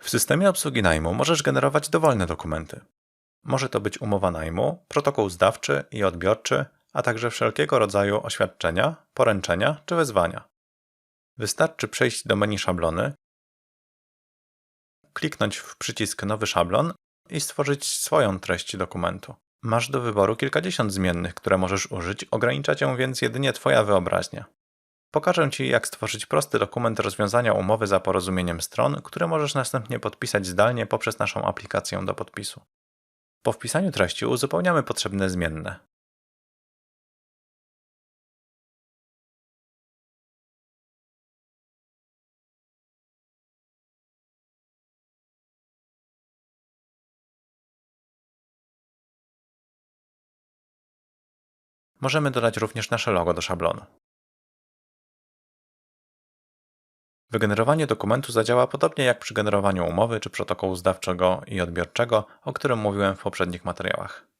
W systemie obsługi najmu możesz generować dowolne dokumenty. Może to być umowa najmu, protokół zdawczy i odbiorczy, a także wszelkiego rodzaju oświadczenia, poręczenia czy wezwania. Wystarczy przejść do menu szablony, kliknąć w przycisk Nowy szablon i stworzyć swoją treść dokumentu. Masz do wyboru kilkadziesiąt zmiennych, które możesz użyć, ogranicza cię więc jedynie Twoja wyobraźnia. Pokażę Ci, jak stworzyć prosty dokument rozwiązania umowy za porozumieniem stron, który możesz następnie podpisać zdalnie poprzez naszą aplikację do podpisu. Po wpisaniu treści uzupełniamy potrzebne zmienne. Możemy dodać również nasze logo do szablonu. Wygenerowanie dokumentu zadziała podobnie jak przy generowaniu umowy czy protokołu zdawczego i odbiorczego, o którym mówiłem w poprzednich materiałach.